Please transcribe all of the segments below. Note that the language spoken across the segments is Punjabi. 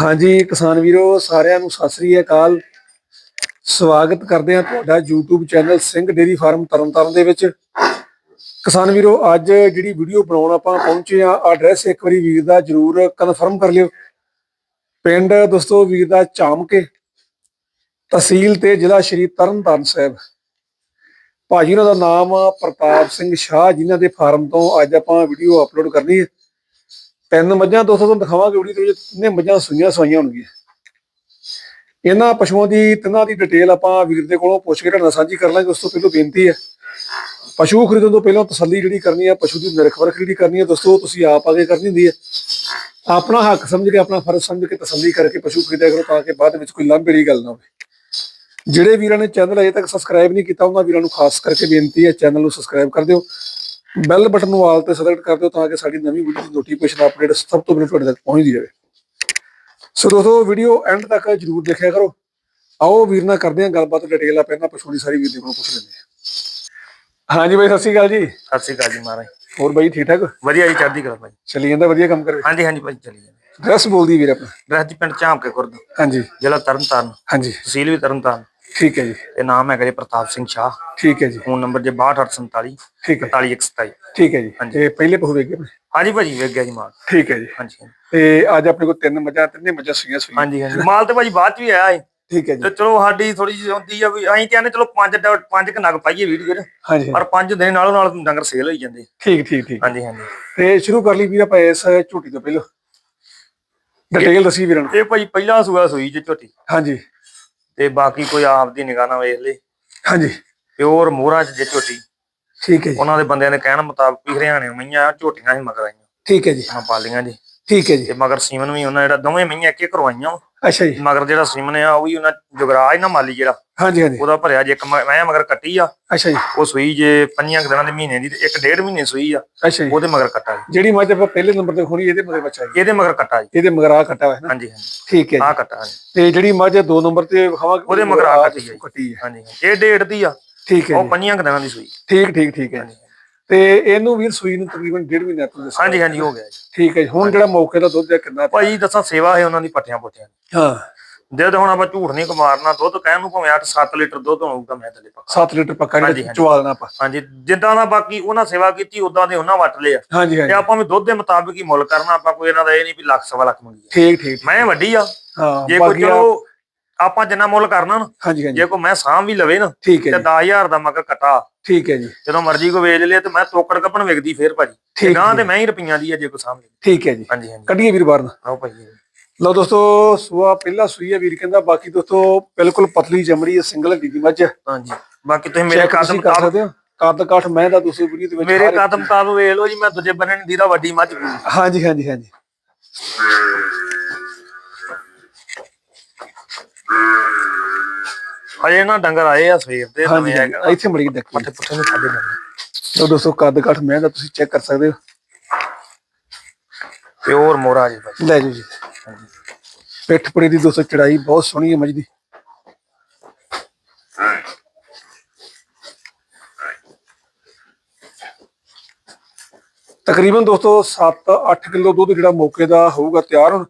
ਹਾਂਜੀ, ਕਿਸਾਨ ਵੀਰੋ, ਸਾਰਿਆਂ ਨੂੰ ਸਤਿ ਸ੍ਰੀ ਅਕਾਲ। ਸਵਾਗਤ ਕਰਦੇ ਹਾਂ ਤੁਹਾਡਾ YouTube channel Singh dairy farm Tarn Taran ਦੇ ਵਿੱਚ। ਕਿਸਾਨ ਵੀਰੋ, ਅੱਜ ਜਿਹੜੀ ਵੀਡੀਓ ਬਣਾਉਣ ਆਪਾਂ ਪਹੁੰਚੇ ਆ ਐਡਰੈਸ ਇੱਕ ਵਾਰੀ ਵੀਰ ਦਾ ਜਰੂਰ ਕਨਫਰਮ ਕਰ ਲਿਓ। ਪਿੰਡ ਦੋਸਤੋ ਵੀਰ ਦਾ ਚਾਮਕੇ, ਤਹਿਸੀਲ ਤੇ ਜ਼ਿਲ੍ਹਾ ਸ਼੍ਰੀ ਤਰਨਤਾਰਨ ਸਾਹਿਬ। ਭਾਜੀ, ਉਹਨਾਂ ਦਾ ਨਾਮ ਪ੍ਰਤਾਪ ਸਿੰਘ ਸ਼ਾਹ, ਜਿਨ੍ਹਾਂ ਦੇ ਫਾਰਮ ਤੋਂ ਅੱਜ ਆਪਾਂ ਵੀਡੀਓ ਅਪਲੋਡ ਕਰਨੀ ਹੈ। ਤਿੰਨ ਮੱਝਾਂ ਦੋਸਤੋ ਤੁਹਾਨੂੰ ਦਿਖਾਵਾਂਗੇ ਵੀਡੀਓ ਦੇ ਵਿੱਚ ਤਿੰਨੇ ਮੱਝਾਂ ਸੂਈਆਂ ਸਵਾਈਆਂ ਹੋਣਗੀਆਂ। ਇਹਨਾਂ ਪਸ਼ੂਆਂ ਦੀ, ਤਿੰਨਾਂ ਦੀ ਡਿਟੇਲ ਆਪਾਂ ਵੀਰ ਦੇ ਕੋਲੋਂ ਪੁੱਛ ਕੇ ਤੁਹਾਡੇ ਨਾਲ ਸਾਂਝੀ ਕਰ ਲਾਂਗੇ, ਉਸ ਤੋਂ ਪਹਿਲਾਂ ਬੇਨਤੀ ਹੈ। ਪਸ਼ੂ ਖਰੀਦਣ ਤੋਂ ਪਹਿਲਾਂ ਤਸੱਲੀ ਜਿਹੜੀ ਕਰਨੀ ਹੈ, ਪਸ਼ੂ ਦੀ ਨਿਰਖ ਪਰਖ ਜਿਹੜੀ ਕਰਨੀ ਹੈ, ਦੋਸਤੋ, ਤੁਸੀਂ ਆਪ ਆਗੇ ਕਰਨੀ ਹੁੰਦੀ ਹੈ। ਆਪਣਾ ਹੱਕ ਸਮਝ ਕੇ, ਆਪਣਾ ਫਰਜ਼ ਸਮਝ ਕੇ ਤਸੱਲੀ ਕਰਕੇ ਪਸ਼ੂ ਖਰੀਦਿਆ ਕਰੋ, ਤਾਂ ਕਿ ਬਾਅਦ ਵਿੱਚ ਕੋਈ ਲਾਂਭੇ ਦੀ ਗੱਲ ਨਾ ਹੋਵੇ। ਜਿਹੜੇ ਵੀਰਾਂ ਨੇ ਚੈਨਲ ਅਜੇ ਤੱਕ ਸਬਸਕ੍ਰਾਈਬ ਨਹੀਂ ਕੀਤਾ, ਉਹਨਾਂ ਵੀਰਾਂ ਨੂੰ ਖਾਸ ਕਰਕੇ ਬੇਨਤੀ ਹੈ ਚੈਨਲ ਨੂੰ ਸਬਸਕ੍ਰਾਈਬ ਕਰ ਦਿਓ। ਬੈਲ ਬਟਨ ਨੂੰ ਆਲ ਤੇ ਸੈਲੈਕਟ ਕਰ ਦਿਓ ਤਾਂ ਕਿ ਸਾਡੀ ਨਵੀਂ ਵੀਡੀਓ ਦੀ ਨੋਟੀਫਿਕੇਸ਼ਨ ਅਪਡੇਟ ਸਭ ਤੋਂ ਪਹਿਲਾਂ ਤੁਹਾਡੇ ਤੱਕ ਪਹੁੰਚਦੀ ਰਹੇ। ਸੋ ਦੋਸਤੋ ਵੀਡੀਓ ਐਂਡ ਤੱਕ ਜਰੂਰ ਦੇਖਿਆ ਕਰੋ। ਆਓ ਵੀਰ ਨਾਲ ਕਰਦੇ ਹਾਂ ਗੱਲਬਾਤ ਡਿਟੇਲ ਆ ਪਹਿਲਾਂ ਦੀ ਸਾਰੀ ਵੀਰ ਦੇ ਕੋਲੋਂ ਪੁੱਛ ਲੈਂਦੇ ਹਾਂ। ਹਾਂਜੀ ਬਾਈ ਸਤਿ ਸ਼੍ਰੀ ਅਕਾਲ ਜੀ। ਸਤਿ ਸ਼੍ਰੀ ਅਕਾਲ ਜੀ ਮਹਾਰਾਜ। ਹੋਰ ਬਾਈ ਠੀਕ ਠਾਕ? ਵਧੀਆ ਜੀ ਚੜ੍ਹਦੀ ਕਲਾ ਭਾਈ। ਚੱਲੀ ਜਾਂਦਾ ਵਧੀਆ ਕੰਮ ਕਰੇ। ਹਾਂਜੀ ਹਾਂਜੀ ਭਾਈ ਚਲੀ ਜਾਂਦੇ। ਡਰੈਸ ਬੋਲਦੀ ਵੀਰ ਆਪਣਾ। ਡਰੈਸ ਜੀ ਪਿੰਡ ਝਾਮਕੇ ਖੁਰਦ। ਹਾਂਜੀ। ਜ਼ਿਲ੍ਹਾ ਤਰਨਤਾਰਨ। ਹਾਂਜੀ। ਤਹਿਸੀਲ ਵੀ ਤਰਨਤਾਰਨ। ਠੀਕ ਹੈ ਜੀ। ਤੇ ਨਾਮ ਹੈਗਾ ਜੀ ਪ੍ਰਤਾਪ ਸਿੰਘ ਸ਼ਾਹ। ਠੀਕ ਹੈ ਜੀ। ਫੋਨ ਨੰਬਰ ਜੀ 6247 ਠੀਕ ਹੈ। 4127 ਠੀਕ ਹੈ ਜੀ। ਤੇ ਪਹਿਲੇ ਪਸ਼ੂ ਵੇਖੇ ਆਪਣੇ ਹਾਂਜੀ ਭਾਜੀ ਵੇਖ ਗਿਆ ਜੀ ਮਾਲ। ਠੀਕ ਹੈ ਜੀ। ਹਾਂਜੀ। ਤੇ ਅੱਜ ਆਪਣੇ ਕੋਲ ਤਿੰਨ ਮੱਝਾਂ ਤਿੰਨੇ ਮੱਝਾਂ ਸੂਈਆਂ ਸੂਈਆਂ ਹਾਂਜੀ ਹਾਂਜੀ। ਮਾਲ ਤੇ ਭਾਜੀ ਬਾਅਦ ਚ ਵੀ ਆਇਆ ਹੈ ਠੀਕ ਹੈ ਜੀ। ਤੇ ਚਲੋ ਸਾਡੀ ਥੋੜੀ ਜਿਹੀ ਹੁੰਦੀ ਆ ਵੀ ਅਸੀਂ ਕਹਿੰਦੇ ਚਲੋ ਪੰਜ ਪੰਜ ਕ ਨਗ ਪਾਈਏ ਵੀਡੀਓ ਚ। ਹਾਂਜੀ ਪਰ ਪੰਜ ਦਿਨ ਨਾਲੋਂ ਨਾਲ ਡੰਗਰ ਸੇਲ ਹੋਈ ਜਾਂਦੇ। ਠੀਕ ਠੀਕ ਠੀਕ। ਹਾਂਜੀ ਹਾਂਜੀ। ਤੇ ਸ਼ੁਰੂ ਕਰ ਲਈ ਵੀਰ ਆਪਾਂ ਇਸ ਝੂਟੀ ਤੋਂ ਪਹਿਲਾਂ। ਡਿਟੇਲ ਦੱਸੀ ਵੀਰਾਂ ਨੂੰ। ਇਹ ਭਾਜੀ ਪਹਿਲਾ ਸੂਆ ਸੂਈ ਜੀ ਝੋਟੀ। ਹਾਂਜੀ। ਤੇ ਬਾਕੀ ਕੋਈ ਆਪ ਦੀ ਨਿਗਾਹ ਨਾਲ ਵੇਖ ਲੇ। ਹਾਂਜੀ। ਪਿਓਰ ਮੋਹਰਾਂ ਚ ਜੇ ਝੋਟੀ। ਠੀਕ ਹੈ ਜੀ। ਉਹਨਾਂ ਦੇ ਬੰਦਿਆਂ ਦੇ ਕਹਿਣ ਮੁਤਾਬਕ ਵੀ ਹਰਿਆਣੇ ਮਈਆਂ ਝੋਟੀਆਂ ਹੀ ਮਗਰ ਆਈਆਂ। ਠੀਕ ਹੈ ਜੀ। ਹਾਂ ਪਾਲੀਆਂ ਜੀ। ਠੀਕ ਹੈ ਜੀ। ਤੇ ਮਗਰ ਸੀਮਨ ਵੀ ਉਹਨਾਂ ਜਿਹੜਾ ਦੋਵੇਂ ਮਈਆਂ ਇੱਕ ਇੱਕ ਕਰਵਾਈਆਂ। ਅੱਛਾ ਜੀ। ਮਗਰ ਜਿਹੜਾ ਸੀਮਨ ਆ ਉਹ ਵੀ ਉਹਨਾਂ ਜੁਗਰਾਜ ਨਾ ਮਾਲੀ ਜਿਹੜਾ। ਹਾਂਜੀ ਹਾਂਜੀ। ਉਹਦਾ ਭਰਿਆ ਜੇ ਇੱਕ ਮ- ਮੈਂ ਮਗਰ ਕੱਟੀ ਆ। ਅੱਛਾ ਜੀ। ਉਹ ਸੂਈ ਜੇ ਪੰਜੀਆਂ ਕੁ ਦਿਨਾਂ ਦੇ ਮਹੀਨੇ ਦੀ ਤੇ ਇੱਕ ਡੇਢ ਮਹੀਨੇ ਸੂਈ ਆ। ਅੱਛਾ ਜੀ। ਉਹਦੇ ਮਗਰ ਕੱਟਾ ਜੀ। ਜਿਹੜੀ ਮੱਝ ਆਪਾਂ ਪਹਿਲੇ ਨੰਬਰ ਤੇ ਖੋਣੀ ਇਹਦੇ ਮਗਰ ਬੱਚਾ ਜੀ। ਇਹਦੇ ਮਗਰ ਕੱਟਾ ਜੀ। ਇਹਦੇ ਮਗਰ ਆ ਕੱਟਾ ਹੋਇਆ ਨਾ? ਹਾਂਜੀ ਹਾਂਜੀ। ਠੀਕ ਹੈ ਆਹ ਜੀ ਕੱਟਾ ਜੀ। ਤੇ ਜਿਹੜੀ ਮੱਝ ਦੋ ਨੰਬਰ ਤੇ ਵਿਖਾਵਾਂਗੇ ਉਹਦੇ ਮਗਰ ਆ ਕੱਟੀ ਹੈ ਜੀ। ਕੱਟੀ ਹੈ। ਹਾਂਜੀ ਹਾਂਜੀ। ਇਹ ਡੇਢ ਦੀ ਆ। ਠੀਕ ਹੈ ਉਹ ਜੀ। ਪੰਜੀਆਂ ਕੁ ਦਿਨਾਂ ਦੀ ਸੂਈ। ਠੀਕ ਠੀਕ ਠੀਕ ਹੈ ਤੇ ਇਹਨੂੰ ਵੀਰ ਸੂਈ ਨੂੰ ਤਕਰੀਬਨ ਡੇਢ ਮਹੀਨਾ ਤੋਂ ਦੱਸਿਆ। ਹਾਂਜੀ ਹਾਂਜੀ ਹੋ ਗਿਆ ਜੀ। ਠੀਕ ਹੈ ਜੀ। ਹੁਣ ਜਿਹੜਾ ਮੌਕੇ ਦਾ ਦੁੱਧ ਹੈ ਕਿੰਨਾ ਭਾਈ ਦੱਸਾਂ ਸੇਵਾ ਹੈ ਉਹਨਾਂ ਦੀ ਪੁੱਠਿਆਂ ਦੀ। ਹਾਂ। ਦੇ ਹੁਣ ਆਪਾਂ ਝੂਠ ਨਹੀਂ ਕਮਾਰਨਾ ਦੁੱਧ ਕਹਿਣ ਨੂੰ ਭਾਵੇਂ 8-7 ਲੀਟਰ ਦੁੱਧ ਹੋਊਗਾ ਮੈਂ ਥੱਲੇ ਪੱਕਾ। 7 ਲੀਟਰ ਪੱਕਾ ਜਿਹੜਾ। ਚਵਾਲਣਾ ਆਪਾਂ। ਹਾਂਜੀ ਜਿੱਦਾਂ ਦਾ ਬਾਕੀ ਉਹਨਾਂ ਸੇਵਾ ਕੀਤੀ ਉਦਾਂ ਦੇ ਉਹਨਾਂ ਵੱਟ ਲਿਆ ਹਾਂਜੀ ਤੇ ਹਾਂਜੀ ਆਪਾਂ ਵੀ ਦੁੱਧ ਦੇ ਮੁਤਾਬਿਕ ਹੀ ਮੁੱਲ ਕਰਨਾ ਆਪਾਂ ਕੋਈ ਇਹਨਾਂ ਦਾ ਇਹ ਨਹੀਂ ਵੀ ਲੱਖ ਸਵਾ ਲੱਖ ਮੰਗੀ ਠੀਕ ਠੀਕ ਮੈਂ ਵੱਡੀ ਆ। ਹਾਂ ਜੇ ਕੋਈ ਚਲੋ ਆਪਾਂ ਜਿੰਨਾ ਮੁੱਲ ਕਰਨਾ ਨਾ ਹਾਂਜੀ ਹਾਂਜੀ। ਜੇ ਕੋਈ ਮੈਂ ਸਾਂਭ ਵੀ ਲਵੇ ਨਾ ਠੀਕ ਹੈ ਤੇ ਜੀ। 10000 ਦਾ ਮਗਰ ਕਟਾ। ਠੀਕ ਹੈ ਜੀ। ਜਦੋਂ ਮਰਜ਼ੀ ਕੋ ਵੇਚ ਲਿਆ ਤੇ ਮੈਂ ਤੋਕੜ ਕੱਪਣ ਵਿਕਦੀ ਫੇਰ ਭਾਜੀ। ਠੀਕ ਗਾਂ ਹੈ। ਤੇ ਮੈਂ ਹੀ ਰੁਪਈਆਂ ਦੀ ਆ ਜੇ ਕੋਈ ਸਾਂਭ ਲਈ ਠੀਕ ਹੈ ਜੀ। ਹਾਂਜੀ ਹਾਂਜੀ। ਕੱਢੀਏ ਵੀਰ ਬਾਹਰ ਨੂੰ। ਆਓ ਭਾਜੀ ਲਓ ਦੋਸਤੋ ਸੂਆ ਪਹਿਲਾ ਸੂਈ ਹੈ ਵੀਰ ਕਹਿੰਦਾ ਬਾਕੀ ਦੋਸਤੋ ਬਿਲਕੁਲ ਪਤਲੀ ਚਮੜੀ ਹੈ ਸਿੰਗਲ ਹੱਡੀ ਦੀ ਮੱਝ। ਹਾਂਜੀ। ਬਾਕੀ ਤੁਸੀਂ ਮੇਰੇ ਕਦਮ ਤੁਸੀਂ ਕਰ ਸਕਦੇ ਹੋ। ਕੱਦ ਕਾਠ ਮੈਂ ਦਾ ਦੂਸਰੀ ਵੀਡੀਓ ਦੇ ਵਿੱਚ ਮੇਰੇ ਕਦਮ ਕਾਬੂ ਵੇਖ ਲਓ ਜੀ ਮੈਂ ਦੂਜੇ ਬੰਨੇ ਦੀ ਦਾ ਵੱਡੀ ਮੱਝ ਹਾਂਜੀ ਹਾਂਜੀ ਹਾਂਜੀ। ਹਜੇ ਨਾ ਡੰਗਰ ਆਏ ਆ ਸਵੇਰ ਦੇ ਹਾਂਜੀ ਨਵੇਂ ਹਾਂਜੀ, ਹੈਗਾ ਇੱਥੇ ਮੜੀ ਡੱਕੀ ਪੱਠੇ ਪੁੱਠੇ ਨੂੰ ਖਾਦੇ ਜਾਂਦੇ ਲਓ ਦੋਸਤੋ ਕੱਦ ਕਾਠ ਮੈਂ ਦਾ ਤੁਸੀਂ ਚੈੱਕ ਕਰ ਸਕਦੇ ਹੋ। ਪਿਓਰ ਮੋਰਾ ਜੀ ਭਾਜੀ ਲੈ ਜਾਓ ਜੀ। ਪਿੱਠ ਪੜੀ ਦੀ ਦੋਸਤੋ ਚੜਾਈ ਬਹੁਤ ਸੋਹਣੀ ਹੈ ਮੱਝ ਦੀ। ਤਕਰੀਬਨ ਦੋਸਤੋ 7-8 ਕਿਲੋ ਦੁੱਧ ਜਿਹੜਾ ਮੌਕੇ ਦਾ ਹੋਊਗਾ ਤਿਆਰ ਹੁਣ।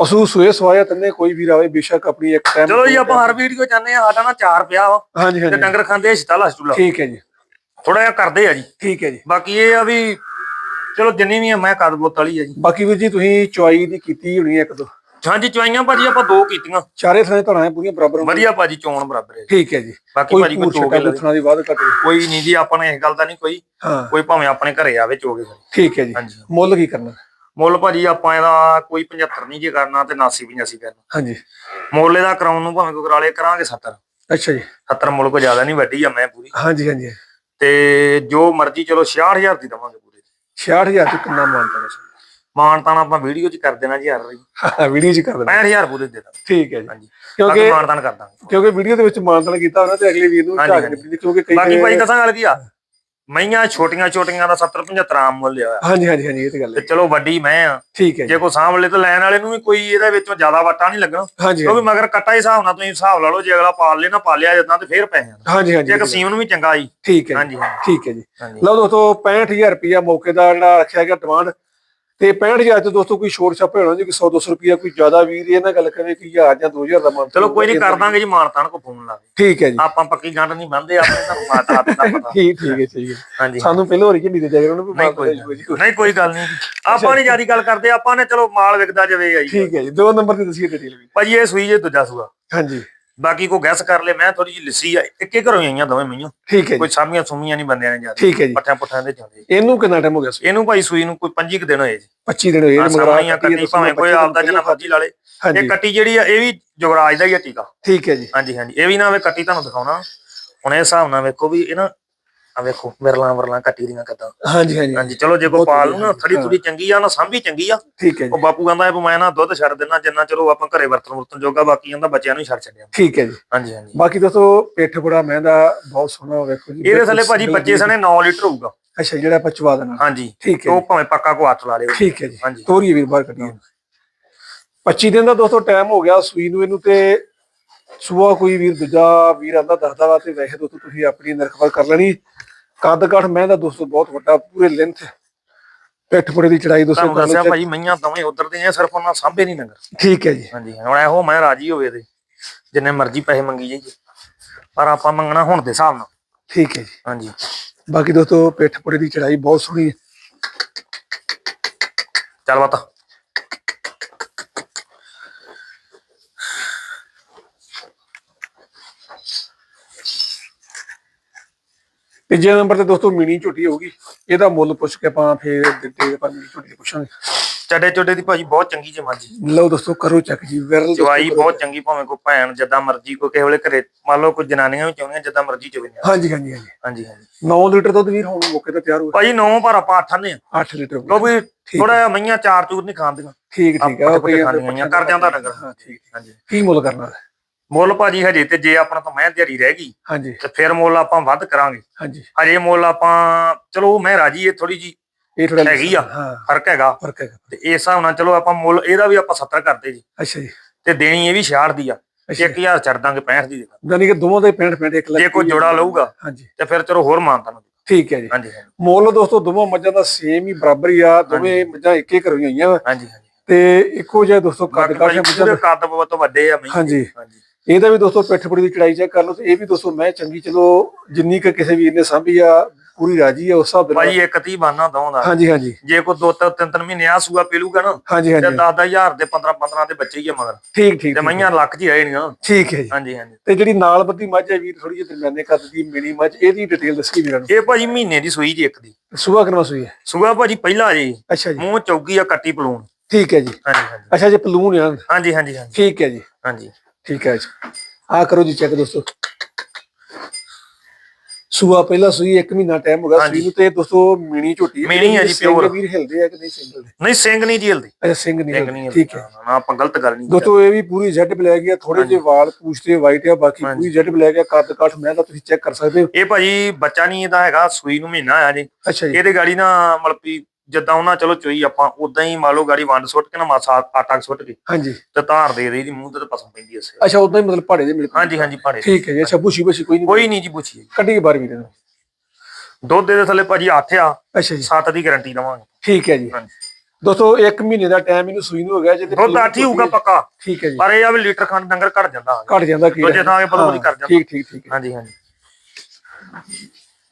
ਪਸ਼ੂ ਸੂਏ ਸਵਾਇਆ ਤੰਨੇ ਕੋਈ ਵੀ ਰਾਵੇ ਬੇਸ਼ੱਕ ਆਪਣੀ ਇੱਕ ਟਾਈਮ ਚਲੋ ਜੀ ਆਪਾਂ ਹਰ ਵੀਡੀਓ ਚਾਹੁੰਦੇ ਆ ਸਾਡਾ ਨਾ ਚਾਰ ਪਿਆ ਵਾ। ਹਾਂਜੀ ਤੇ ਹਾਂਜੀ ਡੰਗਰ ਖਾਂਦੇ ਹਸਤਾ ਹਸਟੂਲਾ ਠੀਕ ਹੈ ਜੀ। ਥੋੜਾ ਜਿਹਾ ਕਰਦੇ ਆ ਜੀ। ਠੀਕ ਹੈ ਜੀ। ਬਾਕੀ ਇਹ ਆ ਵੀ ਚਲੋ ਜਿੰਨੀ ਵੀ ਆ ਮੈਂ ਕਦ ਬੋਤ ਵਾਲੀ ਆ ਜੀ। ਬਾਕੀ ਵੀਰ ਜੀ ਤੁਸੀਂ ਚੁਆਈ ਦੀ ਕੀਤੀ ਹੋਣੀ ਹੈ ਇੱਕ ਦੋ। ਹਾਂਜੀ ਚੁਆਈਆਂ ਭਾਜੀ ਆਪਾਂ ਦੋ ਕੀਤੀਆਂ। ਚਾਰੇ ਥਾਂ ਧੜਾਂ ਪੂਰੀਆਂ ਬਰਾਬਰ ਹੋਣਗੀਆਂ। ਵਧੀਆ ਭਾਜੀ ਚੋਣ ਬਰਾਬਰ ਹੈ ਜੀ। ਠੀਕ ਹੈ ਜੀ। ਬਾਕੀ ਭਾਜੀ ਕੋਈ ਭੂਰ ਛੱਟਾ ਪੁੱਛਣਾ ਦੀ ਬਾਅਦ ਘੱਟ ਕੋਈ ਨਹੀਂ ਜੀ ਆਪਾਂ ਨੇ ਇਸ ਗੱਲ ਦਾ ਨਹੀਂ ਕੋਈ। ਹਾਂ। ਕੋਈ ਭਾਵੇਂ ਆਪਣੇ ਘਰੇ ਆਵੇ ਚੋਗੇ ਠੀਕ ਹੈ ਜੀ। ਹਾਂਜੀ। ਮੁੱਲ ਕੀ ਕਰਨਾ? ਮੁੱਲ ਭਾਜੀ ਆਪਾਂ ਇਹਦਾ ਕੋਈ 75 ਨਹੀਂ ਜੇ ਕਰਨਾ ਤੇ 79 85 ਕਰਨਾ। ਹਾਂਜੀ। ਮੁੱਲ ਇਹਦਾ ਕਰਾਉਣ ਨੂੰ ਭਾਵੇਂ ਕੋਈ ਕਰਾ ਲੇ ਕਰਾਂਗੇ 70 ਅੱਛਾ ਜੀ। 70 ਮੁੱਲ ਕੋ ਜ਼ਿਆਦਾ ਨਹੀਂ ਵੱਡੀ ਆ ਮੈਂ ਪੂਰੀ। ਹਾਂਜੀ ਹਾਂਜੀ। ਤੇ ਜੋ ਮਰਜ਼ੀ ਚਲੋ 66000 ਦੀ ਦਵਾਂਗੇ ਪੂਰੇ। 66000 ਚ ਕਿੰਨਾ ਮਾਨਤਾ ਹੈ ਮਾਨ ਤਾਨ ਆਪਾਂ ਵੀਡੀਓ 'ਚ ਕਰ ਦੇਣਾ ਜੀ ਹਰ ਰਹੀ ਵੀਡੀਓ ਚ ਕਰ ਦੇਣਾ। 65000 ਪੂਰੇ ਦੇ ਦਾਂਗੇ। ਠੀਕ ਹੈ ਜੀ। ਹਾਂਜੀ। ਕਿਉਂਕਿ ਬਾਕੀ ਮਾਨ ਤਾਨ ਕਰ ਦਾਂਗੇ। ਕਿਉਂਕਿ ਵੀਡੀਓ ਦੇ ਵਿੱਚ ਮਾਨਤਾ ਕੀਤਾ ਹੋਣਾ ਤੇ ਅਗਲੇ ਵੀਰ ਨੂੰ ਝਾਕ ਪੈਂਦੀ ਕਿਉਂਕਿ ਕਈ ਬਾਕੀ ਭਾਈ ਦੱਸਾਂ ਗੱਲ ਕੀ ਆ? ਮਈਆਂ ਛੋਟੀਆਂ ਛੋਟੀਆਂ ਦਾ 70 75 ਆਮ ਮੁੱਲ ਆ। ਹਾਂਜੀ ਹਾਂਜੀ ਹਾਂਜੀ ਇਹ ਤੇ ਗੱਲ ਤੇ ਹੈ। ਚਲੋ ਵੱਡੀ ਮੈਂ ਆ। ਠੀਕ ਹੈ ਜੀ ਜੇ। ਕੋਈ ਸਾਂਭ ਲੈ ਤਾਂ ਲੈਣ ਵਾਲੇ ਨੂੰ ਵੀ ਕੋਈ ਇਹਦੇ ਵਿੱਚੋਂ ਜ਼ਿਆਦਾ ਵਟਾ ਨਹੀਂ ਲੱਗਣਾ। ਕਿਉਂਕਿ ਮਗਰ ਕੱਟਾ ਹੀ ਹਿਸਾਬ ਨਾਲ ਤੁਸੀਂ ਹਿਸਾਬ ਲਾ ਲਓ ਜੇ ਅਗਲਾ ਪਾਲ ਲੇ ਨਾ ਪਾਲਿਆ ਜਾਂਦਾ ਤੇ ਫੇਰ ਪੈਸੇ ਆਉਂਦੇ ਹਾਂਜੀ ਹਾਂਜੀ ਜੇ ਕਸੀਮ ਨੂੰ ਵੀ ਚੰਗਾ ਆਈ ਠੀਕ ਹੈ ਹਾਂਜੀ ਠੀਕ ਹੈ ਜੀ। ਲਓ ਦੋਸਤੋ 65000 ਰੁਪਿਆ ਮੌਕੇ ਦਾ ਜਿਹੜਾ ਰੱਖਿਆ ਗਿਆ ਡਿਮਾਂਡ ਤੇ 65000 ਚ ਦੋਸਤੋ ਕੋਈ ਛੋਟ ਛਾਪੇ ਹੋਣਾ ਜੀ ਕਿ 100 200 ਰੁਪਿਆ ਕੋਈ ਜ਼ਿਆਦਾ ਵੀਰ ਇਹ ਨਾ ਗੱਲ ਕਰੇ ਕਿ 1000 ਜਾਂ 2000 ਦਾ ਮੰਨ ਚਲੋ ਕੋਈ ਨਹੀਂ ਕਰ ਦਾਂਗੇ ਜੀ ਮਾਨਤਾਨ ਕੋ ਫੋਨ ਲਾ ਠੀਕ ਹੈ ਜੀ। ਆਪਾਂ ਪੱਕੀ ਗੰਢ ਨਹੀਂ ਬੰਨਦੇ ਆਪਣੇ ਤੁਹਾਨੂੰ ਮਾਤਾ ਦਾ ਪਤਾ। ਠੀਕ ਠੀਕ ਹੈ ਠੀਕ ਹੈ। ਹਾਂਜੀ। ਸਾਨੂੰ ਪਹਿਲਾਂ ਹੋਰ ਕੀ ਨਹੀਂ ਦੇ ਜਾਗਰ ਉਹਨੂੰ ਨਹੀਂ ਕੋਈ ਕੋਈ ਗੱਲ ਨਹੀਂ ਆਪਾਂ ਨਹੀਂ ਜਿਆਦੀ ਗੱਲ ਕਰਦੇ ਆਪਾਂ ਨੇ ਚਲੋ ਮਾਲ ਵਿਕਦਾ ਜਾਵੇ ਆਈ ਠੀਕ ਹੈ ਜੀ ਦੋ ਨੰਬਰ ਦੀ ਦੱਸੀਏ ਡਿਟੇਲ ਵੀ ਭਾਜੀ ਇਹ ਸੂਈ ਜੇ ਦੂਜਾ ਸੂਆ। ਹਾਂਜੀ। ਬਾਕੀ ਕੋ ਗੈਸ ਕਰ ਲੈ ਮੈਂ ਥੋੜੀ ਜਿਹੀ ਲਿੱਸੀ ਆ ਇੱਕੇ ਘਰੋਂ ਹੀ ਆਈਆਂ ਦੋਵੇਂ ਮਈਆਂ ਠੀਕ ਹੈ ਕੋਈ ਜੀ ਸਾਮੀਆਂ ਸੁਮੀਆਂ ਨਹੀਂ ਬੰਦਿਆਂ ਨੇ ਜ਼ਿਆਦਾ। ਠੀਕ ਹੈ ਜੀ। ਪੱਠਿਆਂ ਪੁੱਠਿਆਂ ਦੇ ਜਾਂਦੇ ਇਹਨੂੰ ਕਿੰਨਾ ਟਾਈਮ ਹੋ ਗਿਆ ਸੀ? ਇਹਨੂੰ ਭਾਈ ਸੂਈ ਨੂੰ ਕੋਈ 25 ਕੁ ਦਿਨ ਹੋਏ ਜੀ। 25 ਦਿਨ ਹੋਏ ਆ ਇਹਨੂੰ ਮਗਰ ਸਾਹਮਣੇ ਆ ਕੱਟੀ ਭਾਵੇਂ ਕੋਈ ਆਪਦਾ ਜਨਾ ਮਰਜ਼ੀ ਲਾ ਲੇ। ਇਹ ਕੱਟੀ ਜਿਹੜੀ ਆ ਇਹ ਵੀ ਜੁਗਰਾਜ ਦਾ ਹੀ ਆ ਟੀਕਾ। ਠੀਕ ਹੈ ਜੀ। ਹਾਂਜੀ ਹਾਂਜੀ ਇਹ ਵੀ ਨਾ ਵੇ ਕੱਟੀ ਤੁਹਾਨੂੰ ਦਿਖਾਉਣਾ। ਹੁਣ ਇਹ ਹਿਸਾਬ ਨਾਲ ਵੇਖੋ ਵੀ ਇਹ ਨਾ ਆ ਵੇਖੋ ਵਿਰਲਾਂ ਵਰਲਾਂ ਕੱਟੀ ਦੀਆਂ ਕਦਾਂ। ਹਾਂਜੀ ਹਾਂਜੀ। ਹਾਂਜੀ ਚਲੋ ਜੇ ਕੋ ਬਹੁਤ ਪਾਲ ਵਧੀਆ, ਨੂੰ ਨਾ ਥੜੀ ਥੋੜੀ ਚੰਗੀ ਆ ਨਾ ਸਾਂਭੀ ਚੰਗੀ ਆ। ਠੀਕ ਹੈ ਉਹ ਜੀ। ਬਾਪੂ ਕਹਿੰਦਾ ਵੀ ਮੈਂ ਨਾ ਦੁੱਧ ਛੱਡ ਦੇਣਾ ਜਿੰਨਾ ਚਲੋ ਆਪਾਂ ਘਰੇ ਵਰਤਨ ਵਰਤਨ ਜੋਗਾ ਬਾਕੀ ਕਹਿੰਦਾ ਬੱਚਿਆਂ ਨੂੰ ਹੀ ਛੱਡ ਛੱਡਿਆ। ਠੀਕ ਹੈ ਜੀ। ਹਾਂਜੀ ਹਾਂਜੀ। ਬਾਕੀ ਦੋਸਤੋ ਪਿੱਠ ਬੜਾ ਮਹਿੰਦਾ ਬਹੁਤ ਸੋਹਣਾ ਵੇਖੋ ਜੀ। ਇਹਦੇ ਥੱਲੇ ਭਾਜੀ ਬੱਚੇ ਸਣੇ 9 ਲੀਟਰ ਹੋਊਗਾ। ਅੱਛਾ ਜਿਹੜਾ ਆਪਾਂ ਚਵਾ ਦੇਣਾ। ਹਾਂਜੀ। ਠੀਕ ਹੈ ਉਹ ਭਾਵੇਂ ਪੱਕਾ ਕੋ ਹੱਥ ਲਾ ਲਿਓ ਠੀਕ ਹੈ ਜੀ। ਹਾਂਜੀ। ਤੋਰੀਏ ਵੀਰ ਬਾਹਰ ਕੱਢੀਏ। 25 ਦਿਨ ਦਾ ਦੋਸਤੋ ਟਾਈਮ ਹੋ ਗਿਆ ਸੂਈ ਨੂੰ ਇਹਨੂੰ ਤੇ ਸੂਆ ਕੋਈ ਵੀਰ ਦੂਜਾ ਵੀਰ ਆਂਦਾ ਦੱਸਦਾ ਵਾ ਤੇ ਵੈਸੇ ਦੋਸਤੋ ਤੁਸੀਂ ਆਪਣੀ ਨਿਰਖਬਰ ਕਰ ਲੈਣੀ। ਕੱਦ ਕਾਠ ਮੈਂ ਦਾ ਦੋਸਤੋ ਬਹੁਤ ਵੱਡਾ ਪੂਰੇ ਲੈਂਥ ਪਿੱਠ ਪੁੜੇ ਦੀ ਚੜਾਈ ਦੋਸਤੋ ਤੁਹਾਨੂੰ ਦੱਸਿਆ ਭਾਜੀ ਮਈਆਂ ਦੋਵੇਂ ਉਧਰ ਦੀਆਂ ਸਿਰਫ ਉਹਨਾਂ ਸਾਂਭੇ ਨਹੀਂ ਨੰਗਰ। ਠੀਕ ਹੈ ਜੀ। ਹਾਂਜੀ ਹੁਣ ਇਹੋ ਮੈਂ ਰਾਜੀ ਹੋਵੇ ਤੇ ਜਿੰਨੇ ਮਰਜ਼ੀ ਪੈਸੇ ਮੰਗੀ ਜਾਈਏ। ਪਰ ਆਪਾਂ ਮੰਗਣਾ ਹੁਣ ਦੇ ਹਿਸਾਬ ਨਾਲ। ਠੀਕ ਹੈ ਜੀ। ਹਾਂਜੀ। ਬਾਕੀ ਦੋਸਤੋ ਪਿੱਠ ਪੁੜੇ ਦੀ ਚੜਾਈ ਬਹੁਤ ਸੋਹਣੀ ਹੈ। ਚੱਲ ਬਤਾ। ਤੀਜੇ ਨੰਬਰ ਤੇ ਦੋਸਤੋ ਮਿਨੀ ਝੋਟੀ ਹੋਊਗੀ ਇਹਦਾ ਮੁੱਲ ਪੁੱਛ ਕੇ ਆਪਾਂ ਫੇਰ ਡਿਟੇਲ ਪਰ ਮਿਨੀ ਝੋਟੀ ਦੀ ਪੁੱਛਾਂਗੇ। ਚੱਡੇ ਚੋਡੇ ਦੀ ਭਾਜੀ ਬਹੁਤ ਚੰਗੀ ਜੇ। ਮਾਜੀ ਲਓ ਦੋਸਤੋ ਕਰੋ ਚੈੱਕ ਜੀ ਦੋਸਤੋ ਜਵਾਈ ਬਹੁਤ ਚੰਗੀ ਭਾਵੇਂ ਕੋ ਭੈਣ ਜਿੱਦਾਂ ਮਰਜ਼ੀ ਕੋ ਕਿਸੇ ਵੇਲੇ ਘਰੇ ਮੰਨ ਲਓ ਕੋਈ ਜਨਾਨੀਆਂ ਵੀ ਚਾਹੁੰਦੀਆਂ ਜਿੱਦਾਂ ਮਰਜ਼ੀ ਚੋਵੇ। ਹਾਂਜੀ ਹਾਂਜੀ ਹਾਂਜੀ। ਹਾਂਜੀ ਹਾਂਜੀ। 9 ਲੀਟਰ ਦੁੱਧ ਵੀਰ ਹੁਣ ਮੌਕੇ ਤੇ ਤਿਆਰ ਹੋ ਭਾਜੀ ਨੌ ਪਰ ਆਪਾਂ ਅੱਠ ਨੇ 8 ਲੀਟਰ ਲੋ। ਵੀ ਥੋੜਾ ਜਿਹਾ ਮਈਆਂ ਚਾਰ ਚੂਰ ਨਹੀਂ ਖਾਂਦੀਆਂ ਠੀਕ ਠੀਕ ਆ ਆਪਾਂ ਕੋਈ ਖਾਣੀਆਂ ਹੋਈਆਂ, ਕਰ ਜਾਂਦਾ ਨਗਰ। ਹਾਂ ਠੀਕ। ਹਾਂਜੀ। ਕੀ ਮੁੱਲ ਕਰਨਾ? ਮੁੱਲ ਭਾਜੀ ਹਜੇ ਤੇ ਜੇ ਆਪਣਾ ਤਾਂ ਮੈਂ ਦਿਹਾੜੀ ਰਹਿ ਗਈ ਹਾਂਜੀ। ਤੇ ਫਿਰ ਮੁੱਲ ਆਪਾਂ ਵੱਧ ਕਰਾਂਗੇ। ਹਾਂਜੀ। ਹਜੇ ਮੁੱਲ ਆਪਾਂ ਚਲੋ ਮੈਂ ਰਾਜੀ ਇਹ ਥੋੜੀ ਜੀ ਇਹ ਥੋੜਾ ਹੈਗੀ ਆ। ਫ਼ਰਕ ਹੈਗਾ। ਫ਼ਰਕ ਹੈਗਾ। ਤੇ ਇਸ ਹਿਸਾਬ ਨਾਲ ਚਲੋ ਆਪਾਂ ਮੁੱਲ ਇਹਦਾ ਵੀ ਆਪਾਂ 70 ਕਰਦੇ ਜੀ। ਅੱਛਾ ਜੀ। ਤੇ ਦੇਣੀ ਇਹ ਵੀ 66 ਦੀ ਆ। ਅੱਛਾ। 1000 ਛੱਡ ਦਾਂਗੇ 65 ਦੀ। ਯਾਨੀ ਕਿ ਦੋਵਾਂ ਦੇ 65 65 ਇੱਕ ਲੱਖ ਜੇ ਕੋਈ ਜੋੜਾ ਲਊਗਾ ਹਾਂਜੀ। ਤੇ ਫਿਰ ਚਲੋ ਹੋਰ ਮਾਨਤਾ ਨੂੰ ਠੀਕ ਹੈ ਜੀ। ਹਾਂਜੀ ਮੁੱਲ ਦੋਸਤੋ ਦੋਵਾਂ ਮੱਝਾਂ ਦਾ ਸੇਮ ਹੀ ਬਰਾਬਰ ਹੀ ਆ। ਦੋਵੇਂ ਮੱਝਾਂ ਇੱਕੇ ਆਈਆਂ। ਵਾ ਹਾਂਜੀ। ਤੇ ਇੱਕੋ ਜਿਹਾ ਦੋਸਤੋ ਕੱਦ ਭਾਜੀ ਮੱਝਾਂ ਦਾ ਕੱਦ ਬਹੁਤ ਵੱਡੇ ਆ। ਹਾਂਜੀ। ਹਾਂਜੀ। ਇਹਦਾ ਵੀ ਦੋਸਤੋ ਪਿੱਠ ਪੁੜੀ ਦੀ ਚੜਾਈ ਚੈੱਕ ਕਰ ਲਓ ਤੇ ਇਹ ਵੀ ਦੋਸਤੋ ਮੈਂ ਚੰਗੀ ਚਲੋ ਜਿੰਨੀ ਕ ਕਿਸੇ ਵੀਰ ਨੇ ਸਾਂਭੀ ਆ ਪੂਰੀ ਰਾਜੀ ਆ ਉਸ ਹਿਸਾਬ ਦੇ ਨਾਲ ਭਾਜੀ ਇੱਕ ਤੀ ਬਾਨਾ ਦਉਂਦਾ ਹਾਂਜੀ ਹਾਂਜੀ। ਜੇ ਕੋਈ ਦੋ ਤਿੰਨ ਤਿੰਨ ਤਿੰਨ ਮਹੀਨੇ ਆ ਸੂਆ ਪੀਲੂਗਾ ਨਾ ਹਾਂਜੀ ਤੇ ਹਾਂਜੀ। 10 ਹਜ਼ਾਰ ਦੇ 15 15 ਦੇ ਬੱਚੇ ਹੀ ਆ ਮਗਰ। ਠੀਕ ਠੀਕ ਤੇ। ਮਈਆਂ ਲੱਖ ਹੀ ਰਹਿਣੀਆਂ ਠੀਕ ਹੈ ਜੀ। ਹਾਂਜੀ ਹਾਂਜੀ। ਤੇ ਜਿਹੜੀ ਨਾਲ ਬੱਦੀ ਮੱਝ ਹੈ ਵੀਰ ਥੋੜੀ ਜਿਹੀ ਦਰਮਿਆਨੇ ਕੱਦ ਦੀ ਮਿਨੀ ਮੱਝ ਇਹਦੀ ਡਿਟੇਲ ਦੱਸੀ ਵੀਰਾਂ ਨੂੰ। ਇਹ ਭਾਜੀ ਮਹੀਨੇ ਦੀ ਸੂਈ ਜੀ ਇੱਕ ਦੀ। ਸੁਬਾ ਕਿੰਨਾ ਸੂਈ ਹੈ? ਸੂਆ ਭਾਜੀ ਪਹਿਲਾ ਜੀ। ਅੱਛਾ ਜੀ। ਮੂੰਹ ਚੌਗੀ ਆ ਕੱਟੀ ਪਲੂਣ। ਠੀਕ ਹੈ ਜੀ। ਹਾਂਜੀ ਹਾਂਜੀ। ਅੱਛਾ ਜੀ ਪਲੂਨ ਆ। ਹਾਂਜੀ ਹਾਂਜੀ ਹਾਂਜੀ। ਠੀਕ ਹੈ ਜੀ। ਹਾਂਜੀ। ਠੀਕ ਹੈ ਜੀ। ਆ ਕਰੋ ਜੀ ਚੈੱਕ ਦੋਸਤੋ। ਸੂਆ ਪਹਿਲਾ ਸੂਈ 1 ਮਹੀਨਾ ਟਾਈਮ ਹੋ ਗਿਆ। ਸੂਈ ਨੂੰ ਤੇ ਦੋਸਤੋ ਮਿਨੀ ਝੋਟੀ ਹੈ। ਮਿਣੀ ਹੈ ਜੀ, pure। ਵੀਰ ਹਿਲਦੇ ਆ ਕਿ ਨਹੀਂ ਸਿੰਗਲ ਦੇ ਨਹੀਂ ਸਿੰਘ ਨਹੀਂ ਜੀ ਹਿਲਦੀ। ਅੱਛਾ ਸਿੰਘ ਨਹੀਂ ਹਿਲਦੇ, ਠੀਕ ਹੈ। ਨਾ ਆਪਾਂ ਗਲਤ ਗੱਲ ਨਹੀਂ ਦੋਸਤੋ ਇਹ ਵੀ ਪੂਰੀ ਜੈਡ ਬਲੈਕ ਆ ਥੋੜੇ ਜਿਹੇ ਵਾਲ ਪੂਛਤੇ ਵਾਈਟ ਆ ਬਾਕੀ ਪੂਰੀ ਜੈਡ ਬਲੈਕ ਆ ਕੱਦ ਕਾਠ ਮੈਂ ਤਾਂ ਤੁਸੀਂ ਚੈੱਕ ਕਰ ਸਕਦੇ ਹੋ। ਇਹ ਭਾਜੀ ਬੱਚਾ ਨਹੀਂ ਇਹਦਾ ਹੈਗਾ ਸੂਈ ਨੂੰ ਮਹੀਨਾ ਆ ਜੀ। ਅੱਛਾ ਜੀ। ਇਹਦੇ ਗਾੜੀ ਨਾ ਵੀ ਜਿੱਦਾਂ ਉਹਨਾਂ ਚਲੋ ਚੋਈ ਆਪਾਂ ਉਦਾਂ ਹੀ ਮੰਨ ਲਓ ਗਾੜੀ ਵੰਡ ਸੁੱਟ ਕੇ ਨਾ ਮਾਸਾ ਆਟਾ ਸੁੱਟ ਕੇ ਹਾਂਜੀ। ਤੇ ਧਾਰ ਦੇ ਰਹੀ ਦੀ ਮੂੰਹ ਤੇ ਤਾਂ ਪਸਮ ਪੈਂਦੀ ਐ ਅੱਛਾ ਉਦਾਂ ਹੀ ਮਤਲਬ ਪਹਾੜੇ ਦੇ ਮਿਲ ਹਾਂਜੀ ਹਾਂਜੀ ਭਾੜੇ ਠੀਕ ਹੈ ਜੀ ਅੱਛਾ ਬੁਸ਼ੀ ਬੁਸ਼ੀ ਕੋਈ ਨਹੀਂ ਕੋਈ ਨਹੀਂ ਜੀ ਪੁੱਛੀ ਕੱਢੀ ਬਾਰ ਵੀਰ ਨੂੰ ਦੁੱਧ ਦੇ ਥੱਲੇ ਭਾਜੀ ਹੱਥ ਆ ਅੱਛਾ ਜੀ। 7 ਦੀ ਗਾਰੰਟੀ ਦਵਾਂਗੇ ਠੀਕ ਹੈ ਜੀ। ਹਾਂਜੀ। ਦੋਸਤੋ 1 ਮਹੀਨੇ ਦਾ ਟਾਈਮ ਇਹਨੂੰ ਸੂਈ ਨੂੰ ਹੋ ਗਿਆ ਜੇ ਤੇ ਦੁੱਧ ਅੱਠ ਹੀ ਹੋਊਗਾ ਪੱਕਾ। ਠੀਕ ਹੈ ਜੀ। ਪਰ ਇਹ ਆ ਵੀ ਲੀਟਰ ਖੰਡ ਡੰਗਰ ਘਟ ਜਾਂਦਾ। ਘਟ ਜਾਂਦਾ ਕੀ ਦੂਜੇ ਥਾਂ ਤੇ ਪਤਾ ਨਹੀਂ ਕਰ ਜਾਂਦਾ। ਠੀਕ ਠੀਕ ਠੀਕ। ਹਾਂਜੀ ਹਾਂਜੀ।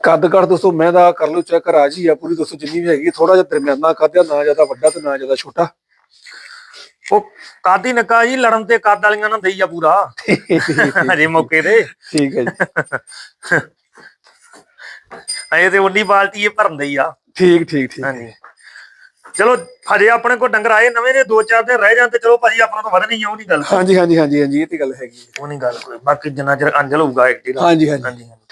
ਕੱਦ ਕੱਦ ਦੋਸਤੋ ਮੈਂ ਦਾ ਕਰ ਲਓ ਚੈੱਕ ਰਾਜੀ ਆ ਪੂਰੀ ਦੋਸਤੋ ਜਿੰਨੀ ਵੀ ਹੈਗੀ ਥੋੜਾ ਜਿਹਾ ਦਰਮਿਆਨਾ ਕੱਦ ਆ ਨਾ ਜ਼ਿਆਦਾ ਵੱਡਾ ਤੇ ਨਾ ਜ਼ਿਆਦਾ ਛੋਟਾ। ਉਹ ਕਾਦੀ ਨਕਾ ਜੀ ਲੜਨ ਤੇ ਕੱਦ ਵਾਲੀਆਂ ਨਾਲ ਦਈ ਆ ਪੂਰਾ। ਹਜੇ ਮੌਕੇ ਤੇ। ਠੀਕ ਹੈ ਜੀ। ਅਜੇ ਤੇ ਉੱਡੀ ਬਾਲਟੀ ਇਹ ਭਰਨ ਦਈ ਆ। ਠੀਕ ਠੀਕ ਠੀਕ ਹਾਂਜੀ। ਚਲੋ ਹਜੇ ਆਪਣੇ ਕੋਲ ਡੰਗਰ ਆਏ ਨਵੇਂ ਦੇ ਦੋ ਚਾਰ ਦਿਨ ਰਹਿ ਤੇ ਚਲੋ ਭਾਜੀ ਆਪਣਾ ਤਾਂ ਵਧਣੀ ਆ ਉਹ ਨਹੀਂ ਗੱਲ। ਹਾਂਜੀ ਹਾਂਜੀ ਹਾਂਜੀ ਹਾਂਜੀ ਇਹ ਤੇ ਗੱਲ ਹੈਗੀ ਹੈ। ਉਹ ਨਹੀਂ ਗੱਲ ਕੋਈ ਬਾਕੀ ਜਿੰਨਾ ਚਿਰ ਅੰਜਲ ਹੋਊਗਾ ਇੱਕ ਹਾਂਜੀ ਹਾਂਜੀ। ਹਾਂਜੀ ਹਾਂਜੀ।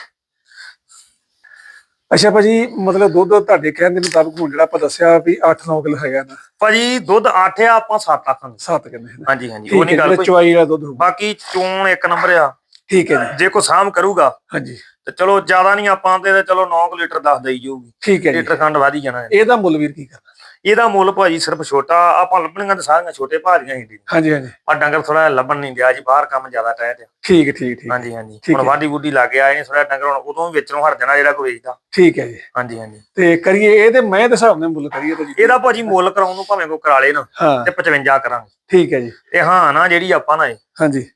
ਅੱਛਾ ਭਾਜੀ ਮਤਲਬ ਦੁੱਧ ਤੁਹਾਡੇ ਕਹਿਣ ਦੇ ਮੁਤਾਬਕ ਹੁਣ ਜਿਹੜਾ ਆਪਾਂ ਦੱਸਿਆ ਵੀ 8-9 ਕਿਲੋ ਹੈਗਾ ਨਾ ਭਾਜੀ ਦੁੱਧ 8 ਆ ਆਪਾਂ 7 ਆਖਾਂਗੇ। 7 ਕਹਿੰਦੇ ਹਨ ਹਾਂਜੀ ਹਾਂਜੀ ਉਹ ਨਹੀਂ ਗੱਲ ਕੋਈ। ਚਵਾਈ ਦਾ ਦੁੱਧ ਬਾਕੀ ਚੋਣ ਇੱਕ ਨੰਬਰ ਆ। ਠੀਕ ਹੈ ਜੀ। ਜੇ ਕੋ ਸਾਮ ਕਰੂਗਾ ਹਾਂਜੀ। ਤੇ ਚਲੋ ਜ਼ਿਆਦਾ ਨਹੀਂ ਆਪਾਂ ਤੇ ਚਲੋ 9 ਲੀਟਰ ਦੱਸ ਦੇਈ ਜਾਊਗੀ। ਠੀਕ ਹੈ ਜੀ। ਲੀਟਰ ਖੰਡ ਵਾਧੀ ਜਾਣਾ। ਇਹਦਾ ਮੁੱਲ ਵੀਰ ਕੀ ਕਰਨਾ? ਇਹਦਾ ਮੁੱਲ ਭਾਜੀ ਸਿਰਫ ਛੋਟਾ ਆਪਾਂ ਲੱਭਣੀਆਂ ਤੇ ਸਾਰੀਆਂ ਛੋਟੇ ਭਾਰੀਆਂ ਹੀ ਹਾਂਜੀ ਹਾਂਜੀ। ਆ ਡੰਗਰ ਥੋੜਾ ਲੱਭਣ ਨਹੀਂ ਦਿਆ ਜੀ ਬਾਹਰ ਕੰਮ ਜ਼ਿਆਦਾ ਟਹਿ ਤੇ ਠੀਕ ਠੀਕ ਠੀਕ। ਹਾਂਜੀ ਹਾਂਜੀ। ਹੁਣ। ਵਾਢੀ ਵੂਢੀ ਲੱਗ ਗਿਆ ਇਹਨੇ ਥੋੜਾ ਡੰਗਰ ਹੁਣ ਉਦੋਂ ਵੀ ਵੇਚਣੋਂ ਹਟ ਜਾਣਾ ਜਿਹੜਾ ਕੋਈ ਵੇਚਦਾ। ਠੀਕ ਹੈ ਜੀ। ਹਾਂਜੀ ਹਾਂਜੀ। ਤੇ ਕਰੀਏ ਇਹਦੇ ਮੈਂ ਦੇ ਹਿਸਾਬ ਨਾਲ ਮੁੱਲ ਕਰੀਏ ਤਾਂ ਜੀ। ਇਹਦਾ ਭਾਜੀ ਮੁੱਲ ਕਰਾਉਣ ਨੂੰ ਭਾਵੇਂ ਕੋ ਕਰਾ ਲੇ ਨਾ ਤੇ 55 ਕਰਾਂਗੇ। ਠੀਕ ਹੈ ਜੀ। ਤੇ ਹਾਂ ਨਾ ਜਿਹੜੀ ਆਪਾਂ ਨਾ ਇਹ ਹਾਂਜੀ।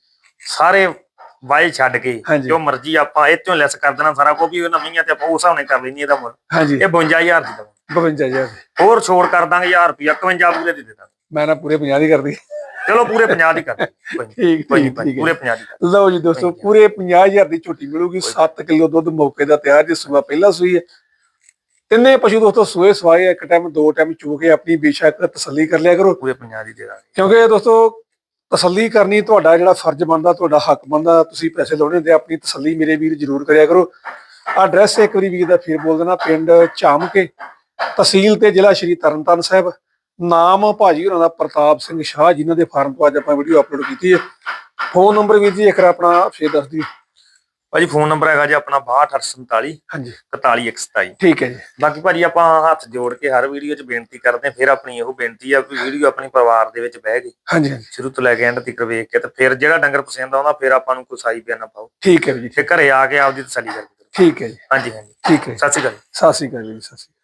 ਸਾਰੇ ਵਾਏ ਛੱਡ ਕੇ। ਜੋ ਮਰਜ਼ੀ ਆਪਾਂ ਇਹ ਤੋਂ ਲੈਸ ਕਰ ਦੇਣਾ ਸਾਰਾ ਕੋ ਵੀ ਉਹ ਨਵੀਆਂ ਤੇ ਆਪਾਂ ਉਸ ਹਿਸਾਬ ਨਾਲ ਕਰ ਲੈਣੀ ਇਹਦਾ ਮੁੱਲ। ਇਹ 52000 ਦੀ ਦਵਾਂ 52000 ਹੋਰ ਛੋੜ ਕਰ ਦਾਂਗੇ 1000 ਰੁਪਿਆ 51 ਪੂਰੇ ਦੇ ਦੇ ਦਾਂਗੇ ਮੈਂ ਨਾ ਪੂਰੇ 50 ਦੀ ਕਰਦੀ। ਚਲੋ ਪੂਰੇ 50 ਦੀ ਕਰ। ਠੀਕ ਠੀਕ ਪੂਰੇ ਹੈ। 50 ਦੀ ਲਓ ਜੀ ਦੋਸਤੋ ਪੂਰੇ 50000 ਦੀ ਝੋਟੀ ਮਿਲੂਗੀ। 7 ਕਿਲੋ ਦੁੱਧ ਮੌਕੇ ਦਾ ਤਿਆਰ ਜੇ ਸੂਆ ਪਹਿਲਾਂ ਸੂਈ ਹੈ। ਤਿੰਨੇ ਪਸ਼ੂ ਦੋਸਤੋ ਸੂਏ ਸਵਾਏ ਇੱਕ ਟਾਈਮ ਦੋ ਟਾਈਮ ਚੋ ਕੇ ਆਪਣੀ ਬੇਸ਼ੱਕ ਤਸੱਲੀ ਕਰ ਲਿਆ ਕਰੋ। ਪੂਰੇ 50 ਦੀ ਦੇ ਦਾਂਗੇ। ਕਿਉਂਕਿ ਦੋਸਤੋ ਤਸੱਲੀ ਕਰਨੀ ਤੁਹਾਡਾ ਜਿਹੜਾ ਫਰਜ਼ ਬਣਦਾ ਤੁਹਾਡਾ ਹੱਕ ਬਣਦਾ ਤੁਸੀਂ ਪੈਸੇ ਲਾਉਣੇ ਹੁੰਦੇ ਆਪਣੀ ਤਸੱਲੀ ਮੇਰੇ ਵੀਰ ਜਰੂਰ ਕਰਿਆ ਕਰੋ। ਐਡਰੈਸ ਇੱਕ ਵਾਰੀ ਵੀਰ ਦਾ ਫਿਰ ਬੋਲ ਦੇਣਾ ਪਿੰਡ ਚਾਮਕੇ। ਤਹਿਸੀਲ ਤੇ ਜ਼ਿਲ੍ਹਾ ਸ਼੍ਰੀ ਤਰਨਤਾਰਨ ਸਾਹਿਬ। ਨਾਮ ਭਾਜੀ ਹੋਰਾਂ ਦਾ ਪ੍ਰਤਾਪ ਸਿੰਘ ਸ਼ਾਹ ਜਿਨ੍ਹਾਂ ਦੇ ਫਾਰਮ ਤੋਂ ਅੱਜ ਆਪਾਂ ਵੀਡੀਓ ਅਪਲੋਡ ਕੀਤੀ ਹੈ। ਫੋਨ ਨੰਬਰ ਵੀਰ ਜੀ ਇੱਕ ਵਾਰ ਆਪਣਾ ਫੇਰ ਦੱਸ ਦਿਓ। ਭਾਜੀ ਫੋਨ ਨੰਬਰ ਹੈਗਾ ਜੀ ਆਪਣਾ 62847 ਹਾਂਜੀ। 41127 ਠੀਕ ਹੈ ਜੀ। ਬਾਕੀ ਭਾਜੀ ਆਪਾਂ ਹੱਥ ਜੋੜ ਕੇ ਹਰ ਵੀਡੀਓ 'ਚ ਬੇਨਤੀ ਕਰਦੇ ਹਾਂ ਫਿਰ ਆਪਣੀ ਇਹੋ ਬੇਨਤੀ ਆ ਕਿ ਵੀਡੀਓ ਆਪਣੀ ਪਰਿਵਾਰ ਦੇ ਵਿੱਚ ਬਹਿ ਕੇ ਹਾਂਜੀ ਸ਼ੁਰੂ ਤੋਂ ਲੈ ਕੇ ਐਂਡ ਤੱਕ ਵੇਖ ਕੇ ਤੇ ਫਿਰ ਜਿਹੜਾ ਡੰਗਰ ਪਸੰਦ ਆਉਂਦਾ ਫਿਰ ਆਪਾਂ ਨੂੰ ਕੋਈ ਸਾਈ ਪਿਆ ਨਾ ਪਾਓ। ਠੀਕ ਹੈ ਜੀ ਤੇ ਘਰੇ ਆ ਕੇ ਆਪਦੀ ਤਸੱਲੀ ਕਰਕੇ ਕਰੋ। ਠੀਕ ਹੈ ਜੀ। ਹਾਂਜੀ ਹਾਂਜੀ। ਠੀਕ ਹੈ ਸਤਿ ਸ਼੍ਰੀ ਅਕਾਲ। ਸਤਿ ਸ਼੍ਰੀ ਅਕਾਲ ਜੀ ਸਤਿ ਸ਼੍ਰੀ ਅਕਾਲ।